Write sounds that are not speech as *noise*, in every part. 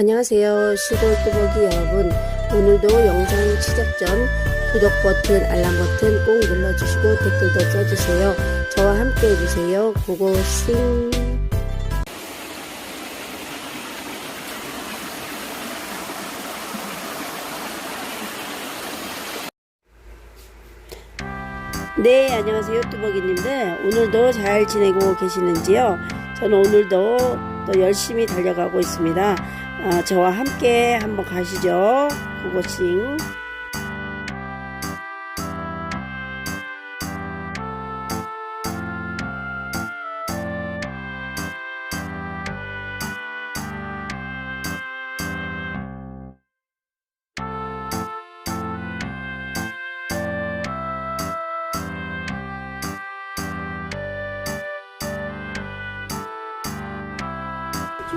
안녕하세요. 시골 뚜벅이 여러분. 오늘도 영상 시작 전 구독 버튼, 알람 버튼 꼭 눌러주시고 댓글도 써주세요. 저와 함께 해주세요. 고고싱. 네, 안녕하세요. 뚜벅이님들. 오늘도 잘 지내고 계시는지요? 저는 오늘도 또 열심히 달려가고 있습니다. 아, 저와 함께 한번 가시죠. 고고싱.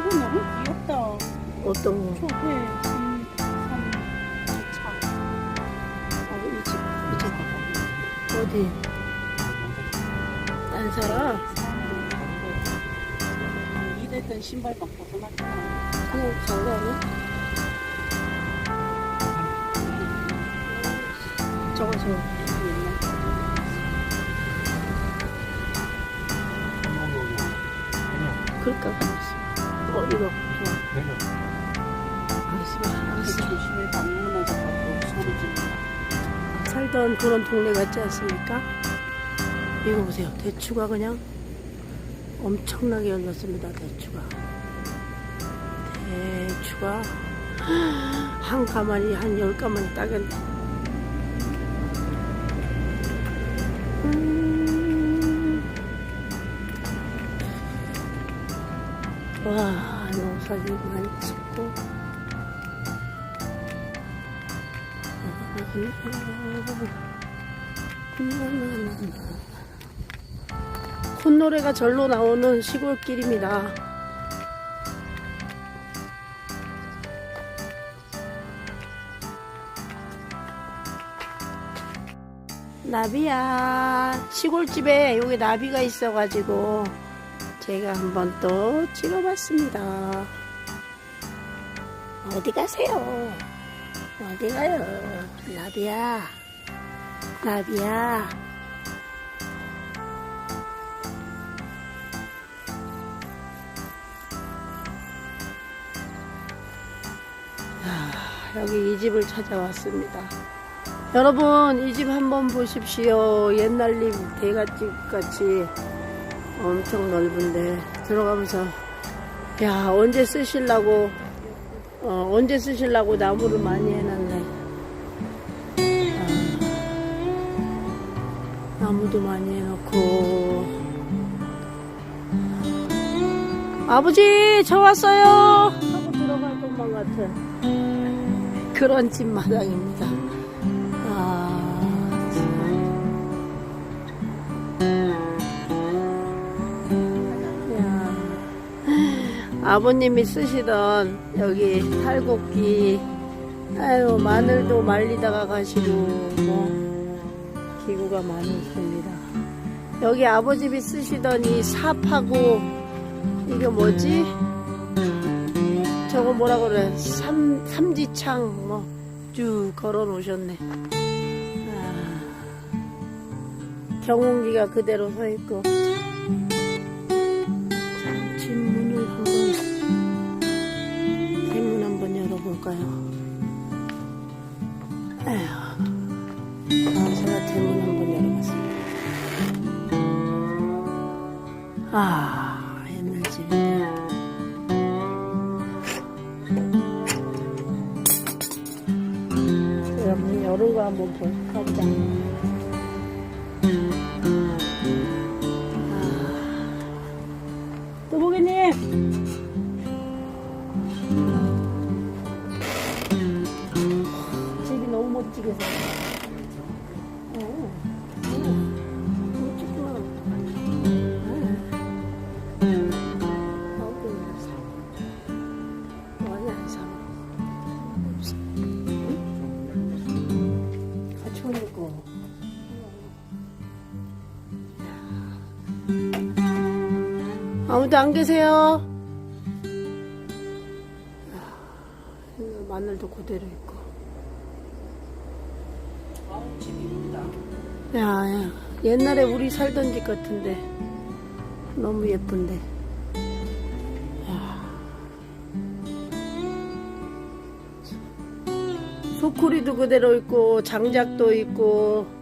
너무 귀엽다. 어떤 거? 초회 삼, 삼, 차. 어, 이 집, 이 집. 어디? 안 살아? 이랬던 신발 막 벗어났잖아. 그냥 장가네? 저거, 저거. 그럴까 봐. 어, 이거. 알았어. 조심히 방문하자 갖고 소리 지른다. 살던 그런 동네 같지 않습니까? 이거 보세요. 대추가 그냥 엄청나게 열렸습니다. 대추가. 대추가 *gasps* 한 가마니 한열 가마니 따겠네. 음. 와, 농사지 많이 콧노래가 절로 나오는 시골길입니다. 나비야 시골집에 여기 나비가 있어가지고 제가 한번 또 찍어봤습니다. 어디 가세요? 어디 가요? 나비야. 나비야. 아, 여기 이 집을 찾아왔습니다. 여러분, 이 집 한번 보십시오. 옛날 집 대갓집 같이 엄청 넓은데 들어가면서 야, 언제 쓰실라고 어, 언제 쓰실라고 나무를 많이 해놨네. 아, 나무도 많이 해놓고. 아버지, 저 왔어요! 하고 들어갈 것만 같은 그런 집 마당입니다. 아버님이 쓰시던 여기 탈곡기 아유 마늘도 말리다가 가시고 뭐 기구가 많이 있습니다. 여기 아버님이 쓰시던 이 삽하고 이게 뭐지? 저거 뭐라 그래? 삼, 삼지창 뭐 쭉 걸어 놓으셨네. 아, 경운기가 그대로 서 있고 볼까요? 에휴, 아, 제가 대문 한번 열어봤습니다. 아, 옛날 집인데. 여러분, 거 한번 볼까. 아무도 안 계세요? 마늘도 그대로 있고. 야, 야, 옛날에 우리 살던 집 같은데. 너무 예쁜데. 야. 소쿠리도 그대로 있고, 장작도 있고.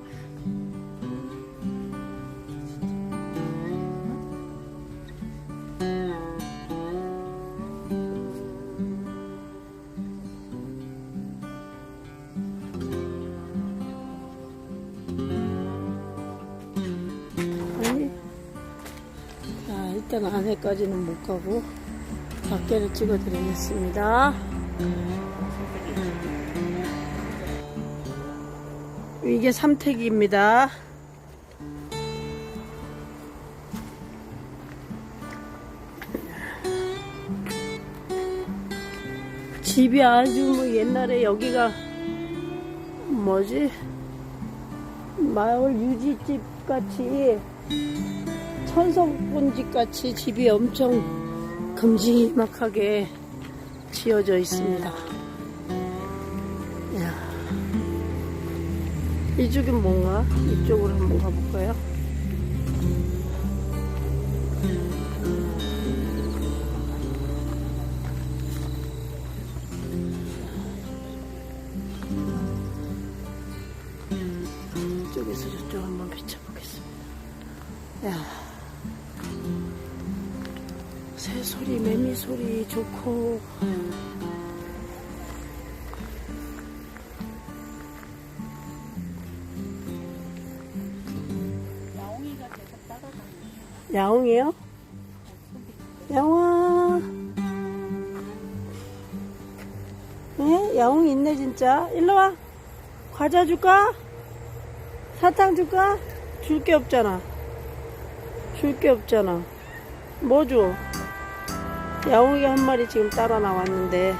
자, 일단 안에까지는 못 가고, 밖에를 찍어 드리겠습니다. 이게 삼택입니다. 집이 아주 뭐 옛날에 여기가 뭐지? 마을 유지집 같이 천성분집 같이 집이 엄청 금지막하게 지어져 있습니다. 이야. 이쪽은 뭔가? 이쪽으로 한번 가볼까요? 새 소리, 매미 소리 좋고. 야옹이가 계속 따라다니네. 야옹이요? 야옹아. 예? 야옹이 있네, 진짜. 일로 와. 과자 줄까? 사탕 줄까? 줄 게 없잖아. 줄 게 없잖아. 뭐 줘? 야옹이가 한 마리 지금 따라 나왔는데.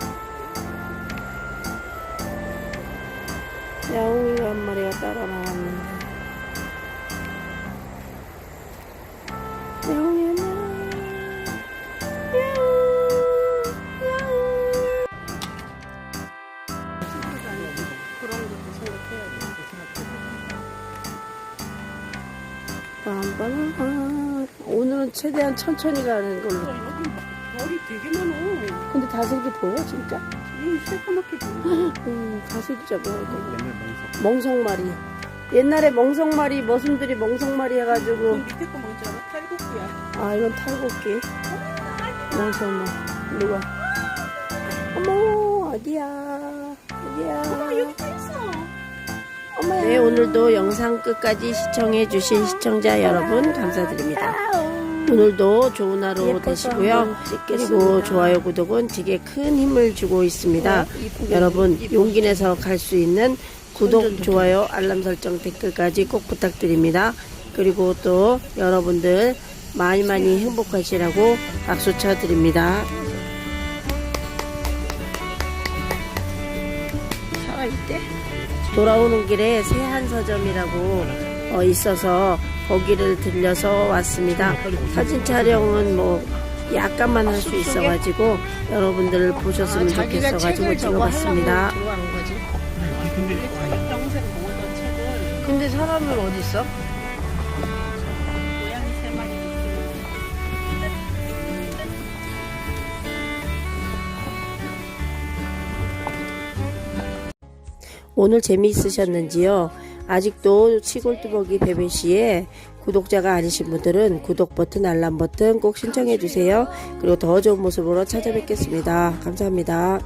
야옹이가 한 마리가 따라 나왔는데. 야옹이 돼. 빰빰빰. 오늘은 최대한 천천히 가는 걸로. 별이 되게 많아. 근데 다슬기 보여, 진짜? 이 새까맣게 보여. *gasps* 음, 다슬기 진짜 보여. 되게. 멍석마리. 옛날에 멍석마리, 머슴들이 멍석마리 그 해가지고. 밑에 거 뭔지 알아? 탈곡기야. 아, 이건 탈곡기. 멍석마리. 누가? 어머, 어디야. 어디야. 여기 다 있어. 네, 오늘도 영상 끝까지 시청해 주신 시청자 여러분 감사드립니다. 오늘도 좋은 하루 되시고요. 그리고 좋아요, 구독은 되게 큰 힘을 주고 있습니다. 여러분, 용기 내서 갈 수 있는 구독, 좋아요, 알람 설정, 댓글까지 꼭 부탁드립니다. 그리고 또 여러분들 많이 많이 행복하시라고 박수 쳐드립니다. 돌아오는 길에 세한서점이라고 어, 있어서 거기를 들려서 왔습니다. 사진 촬영은 뭐 약간만 할 수 있어가지고 여러분들 보셨으면 좋겠어가지고 찍어봤습니다. 근데 사람은 어디 있어? 오늘 재미있으셨는지요? 아직도 시골뚜벅이 베베씨의 구독자가 아니신 분들은 구독 버튼, 알람 버튼 꼭 신청해 주세요. 그리고 더 좋은 모습으로 찾아뵙겠습니다. 감사합니다.